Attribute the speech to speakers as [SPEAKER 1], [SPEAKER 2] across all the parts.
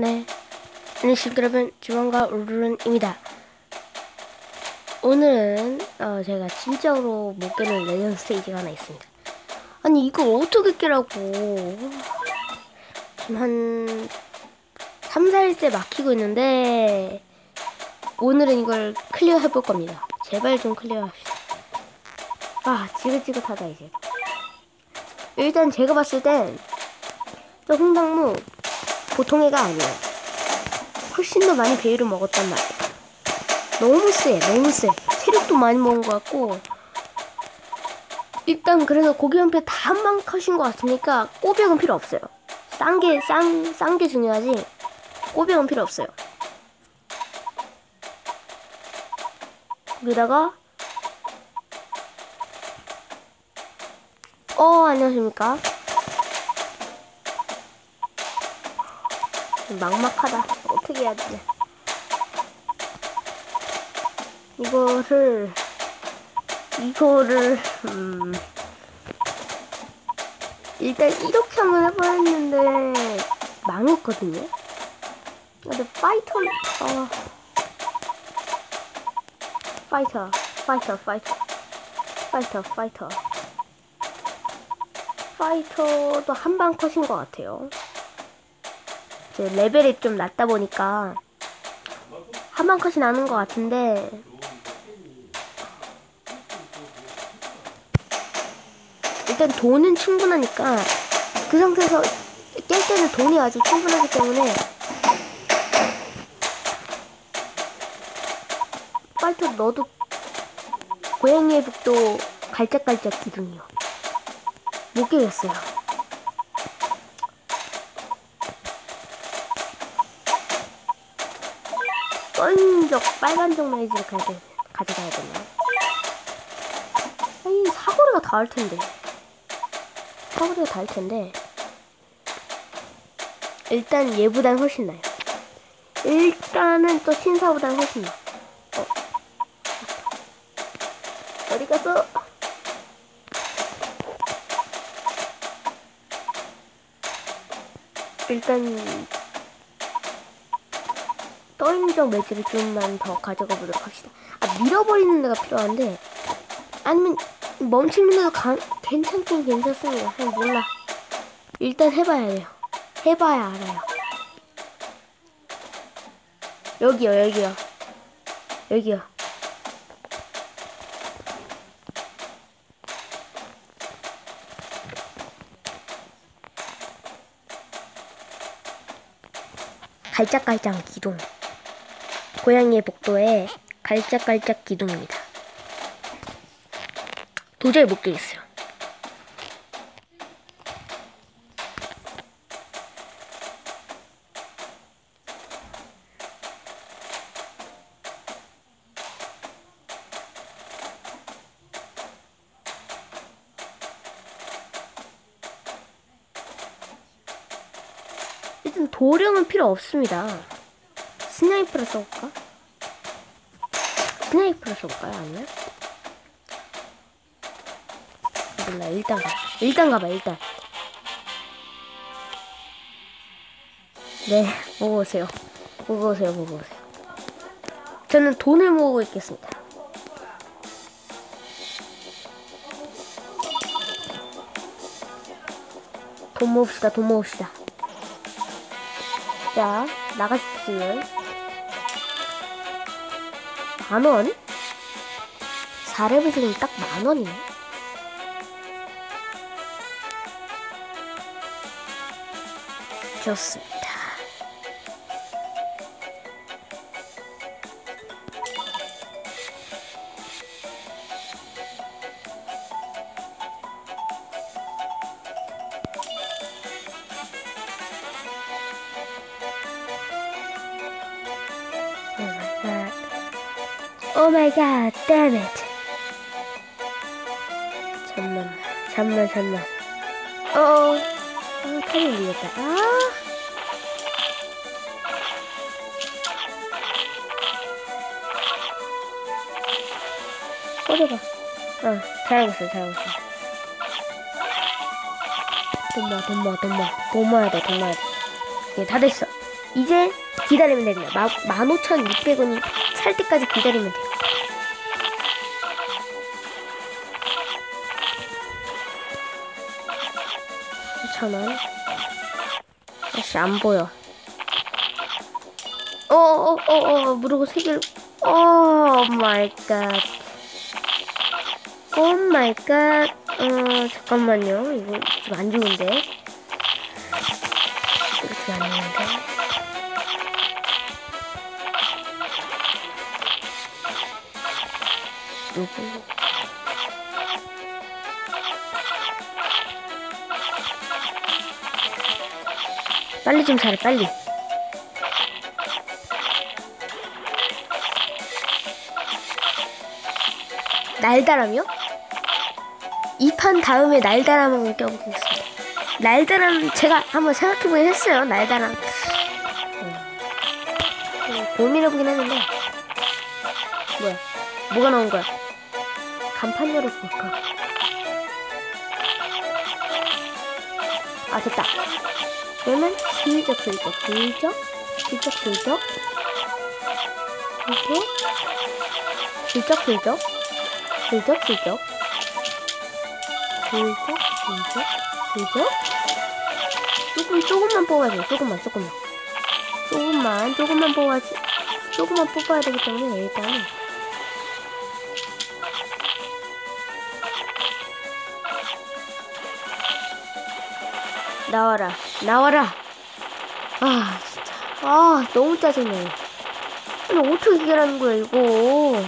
[SPEAKER 1] 네. 안녕하십니까 여러분 주원과 우르른입니다. 오늘은 어, 제가 진짜로 못 깨는 레전 스테이지가 하나 있습니다. 아니 이거 어떻게 깨라고 지금 한 3, 4일째 막히고 있는데 오늘은 이걸 클리어 해볼 겁니다. 제발 좀 클리어 합시다. 아 지긋지긋하다 이제. 일단 제가 봤을 땐 저 홍당무 보통 애가 아니에요. 훨씬 더 많이 배율을 먹었단 말이에요. 너무 세, 너무 세. 체력도 많이 먹은 것 같고. 일단 그래서 고기 연패 다 한방 컷인 것 같으니까 꼬벽은 필요 없어요. 싼 게, 싼, 싼 게 중요하지. 꼬벽은 필요 없어요. 거기다가 어 안녕하십니까 막막하다. 어떻게 해야 되지? 이거를 이거를 음 일단 이렇게 한번 해보았는데 망했거든요? 근데 파이터 어. 파이터 파이터 파이터. 파이터 파이터. 파이터도 한 방 컷인 것 같아요. 이제 레벨이 좀 낮다 보니까 한방 컷이 나는 것 같은데 일단 돈은 충분하니까 그 상태에서 깰 때는 돈이 아주 충분하기 때문에 파이터 너도 고양이의 북도 갈짝갈짝 기둥이요. 못 깨겠어요. 뻔적 빨간적 메이지를 가져, 가져가야 되나? 아니, 사거리가 닿을 텐데. 사거리가 닿을 텐데. 일단 얘보단 훨씬 나요. 일단은 또 신사보단 훨씬 나. 어. 어디 갔어? 일단 떠인적 매질을 좀만 더 가져가 보도록 합시다. 아 밀어버리는 데가 필요한데 아니면 멈추는 데가 가, 괜찮긴 괜찮습니다. 그냥 몰라. 일단 해봐야 돼요. 해봐야 알아요. 여기요 여기요 여기요. 갈짝갈짝 기둥. 고양이의 복도에 갈짝갈짝 기둥입니다. 도저히 못 깨겠어요. 일단 도령은 필요 없습니다. 스나이퍼를 써볼까? 스나이퍼를 써볼까요? 아니면? 몰라 일단 가 일단 가봐 일단 네 보고 오세요 보고 오세요 보고 오세요 저는 돈을 모으고 있겠습니다 돈 모읍시다 돈 모읍시다 자, 나가십시오. 만 원? 4렙에서 지금 딱 만 원이네. 좋습니다. My god, damn. 잠만, 잠만, 잠만. 어어. 아, 타이밍 밀렸다. 아. 꽂아봐. 어, 잘하고 있어, 잘하고 있어. 돈 모아, 돈 모아, 돈 모아. 돈 모아야 돼, 돈 모아야 돼. 예, 다 됐어. 이제 기다리면 됩니다. 마, 15,600원이 살 때까지 기다리면 돼요. 천 원. 아씨 안 보여. 어어 어 어 모르고 세 개를. 오 마이 갓. 오 마이 갓. 어 잠깐만요. 이거 좀 안 좋은데. 이렇게 안 좋은데. 누구? 빨리 좀 잘해 빨리. 날다람이요? 이 판 다음에 날다람을 껴보겠습니다. 날다람 제가 한번 생각해보긴 했어요. 날다람 음. 음, 고민해보긴 했는데 뭐야? 뭐가 나온 거야? 간판 열어볼까? 아 됐다. 그러면 슬쩍 슬쩍 슬쩍 슬쩍 슬쩍 슬쩍 슬쩍 슬쩍 슬쩍 슬쩍 슬쩍 슬쩍 슬쩍 조금 조금만 뽑아야 돼. 조금만 조금만. 조금만 조금만 뽑아야지. 조금만 뽑아야 되기 때문에 일단은 나와라. 나와라. 아 진짜. 아 너무 짜증나. 아니 어떻게 해결하는 거야 이거?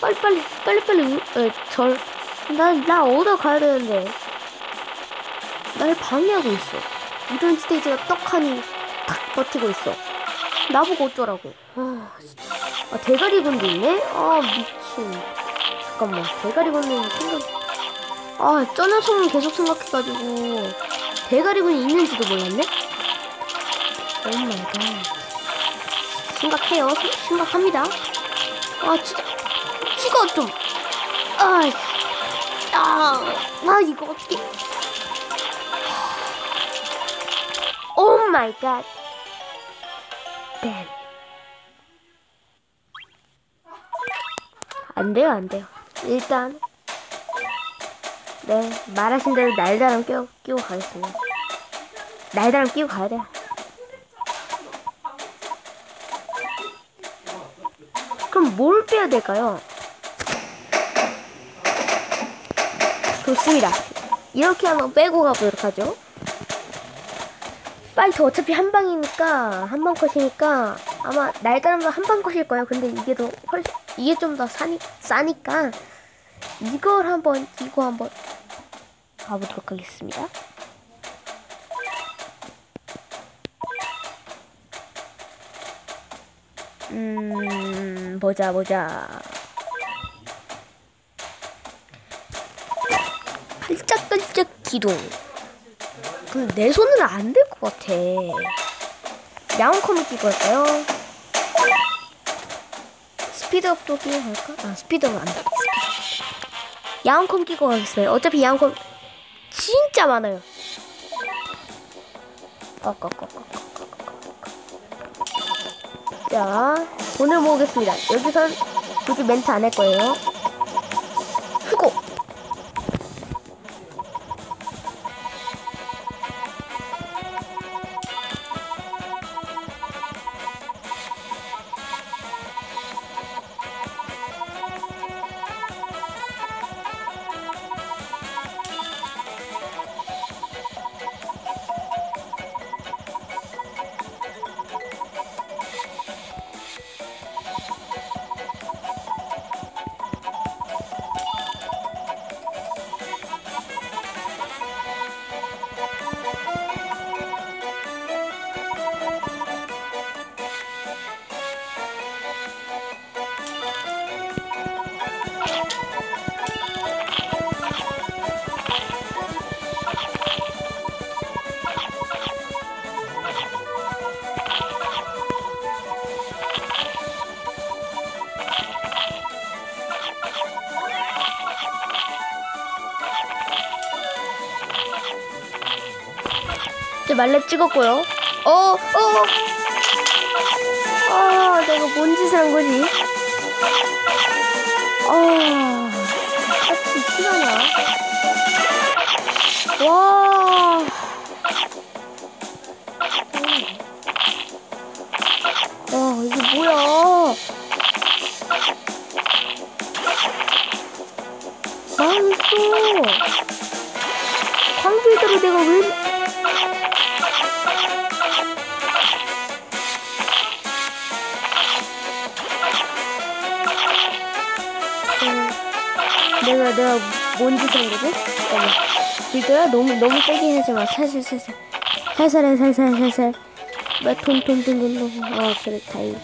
[SPEAKER 1] 빨리빨리 빨리빨리 절나나 얻어 가야 되는데? 날 방해하고 있어. 이런 스테이지가 떡하니 탁 버티고 있어. 나보고 어쩌라고? 아 아 대가리 군도 있네? 아 미친. 잠깐만. 대가리 군은 생각 아저 녀석은 계속 생각해가지고 대가리 군이 있는지도 몰랐네. 오 마이 갓 심각해요. 심- 심각합니다. 아 진짜. 찍어 좀. 아, 아, 아 이거 어떻게 오 마이 갓. 안 돼요 안 돼요. 일단 네 말하신 대로 날다람 끼워, 끼고 가겠습니다 날다람 끼고 가야 돼요 그럼 뭘 빼야 될까요? 좋습니다. 이렇게 한번 빼고 가보도록 하죠. 파이터 어차피 한 방이니까 한 방 컷이니까 아마 날다람도 한방 컷일 거예요. 근데 이게 더 훨씬 이게 좀 더 싸니 싸니까 이걸 한번 이거 한번 가보도록 하겠습니다. 음 보자 보자. 반짝반짝 기동. 근데 내 손은 안 될 것 같아. 야옹컴을 끼고 할까요? 스피드업도 끼고 할까? 아, 스피드업은 안 돼. 스피드업. 야옹 컴 끼고 가겠어요. 어차피 야옹 컴 진짜 많아요. 자, 돈을 모으겠습니다. 여기선 굳이 멘트 안 할 거예요. 수고! 말렙 찍었고요. 어, 어. 아, 내가 뭔 짓을 한 거지? 아, 같이 실화냐? 와. 와, 뭔 짓을 한 거지? 잠깐만. 빌드야 너무 너무 세게 하지 마. 살살 살살 살살 해 살살 살살. 돈. 어 그래 다행.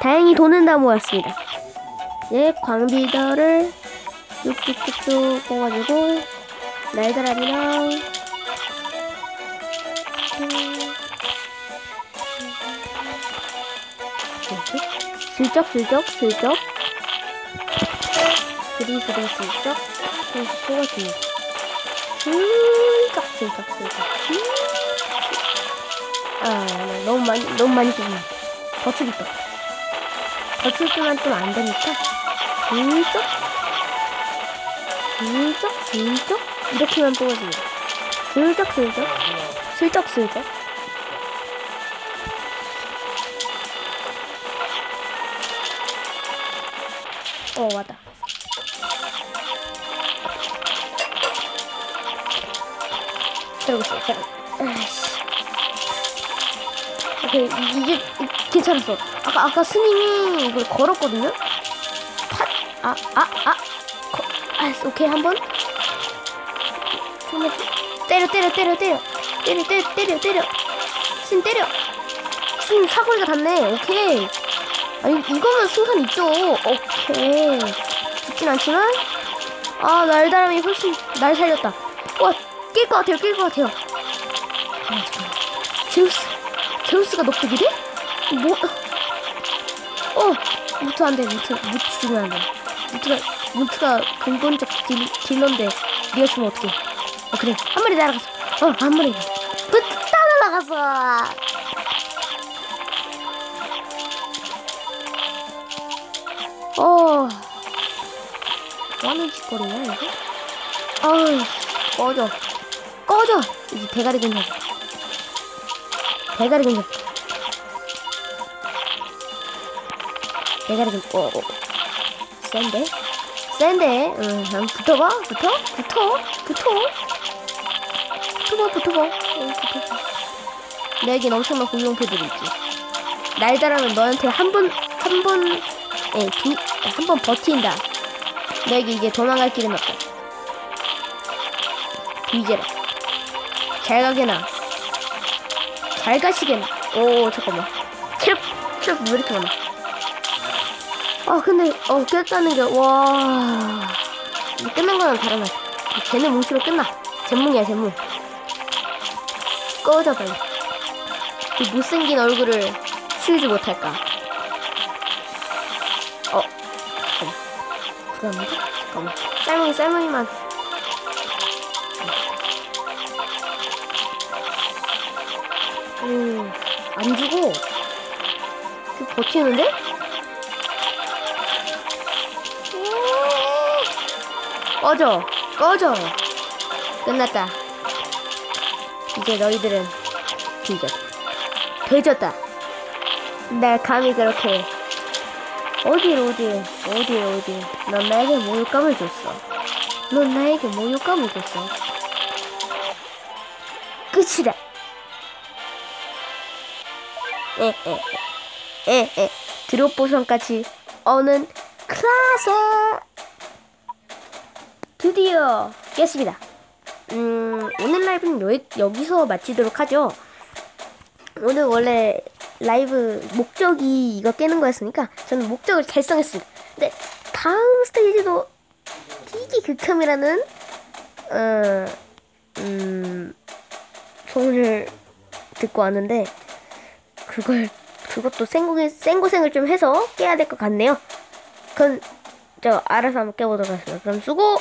[SPEAKER 1] 다행히 돈은 다 모았습니다. 네 광비더를 쭉쭉쭉쭉 뽑아주고 날다람이랑 이렇게 슬쩍슬쩍 슬쩍 스리스리 슬쩍 계속 뽑아줍니다. 슬쩍 슬쩍 슬쩍 아 너무 많이 너무 많이 뽑네. 버추기 때 버추기만 좀 안 되니까. 슬쩍 슬쩍 슬쩍 이렇게만 뽑아줍니다. 슬쩍 슬쩍. 슬쩍 슬쩍. 어 맞다. 잘고 있어. 잘. 아이씨. 오케이 이- 이제 이- 괜찮았어. 아까 아까 스님이 이걸 걸었거든요. 팟. 아아 아. 거, 알았어. 오케이 한 번. 정말 때려 때려 때려 때려 때려 때려 때려 때려. 스님 때려. 스님 사거리가 닿네. 오케이. 아니 이거면 승산 있죠. 오케이. 죽진 않지만 아 날다람이 훨씬 날 살렸다. 와 깰것 같아요. 깰것 같아요. 잠깐만 잠깐만. 제우스 제우스가 돼? 뭐? 어 무트 안 돼 무트 무트 죽으면 안 돼. 무트가 무트가 근본적 딜, 딜러인데 네가 죽으면 어떡해? 어 그래 한 마리 날아갔어. 어 한 마리. 붙다 날아갔어. 어. 뭐 하는 짓거리냐, 이거? 아유, 꺼져. 꺼져! 이제 대가리 근접. 대가리 근접. 대가리 근접. 어, 어. 센데? 센데? 응, 응, 붙어봐? 붙어? 붙어? 붙어? 붙어봐, 붙어봐. 응, 붙어봐. 내겐 엄청난 공룡패들이 있지. 날다라면 너한테 한 번, 한 번, 예, 두, 한 번 버틴다. 너에게 이제 도망갈 길은 없다. 뒤져라. 잘 가게나. 잘 가시게나. 오, 잠깐만. 체력, 체력 왜 이렇게 많아? 아, 근데, 어, 깼다는 게, 와. 끝난 거랑 다르네. 쟤네 뭉치면 끝나. 잼뭉이야, 잼뭉. 꺼져, 빨리. 그 못생긴 얼굴을 치우지 못할까. 어, 잠깐만. 불안한데? 잠깐만. 쌀머니, 쌀머니만. 음, 안 주고, 그 버티는데? 음, 꺼져, 꺼져. 끝났다. 이제 너희들은 뒤졌다. 되졌다. 날 감히 그렇게 어딜 어딜 어딜 어딜 넌 나에게 모욕감을 줬어 넌 나에게 모욕감을 줬어 끝이다 에에에에 드롭 보상까지. 어는 클라스 드디어 깼습니다. 음 오늘 라이브는 여, 여기서 마치도록 하죠. 오늘 원래 라이브 목적이 이거 깨는 거였으니까 저는 목적을 달성했습니다. 근데 다음 스테이지도 되게 극혐이라는 어, 음, 소문을 듣고 왔는데 그걸 그것도 생고생, 생고생을 좀 해서 깨야 될 것 같네요. 그건 저 알아서 한번 깨보도록 하겠습니다. 그럼 수고!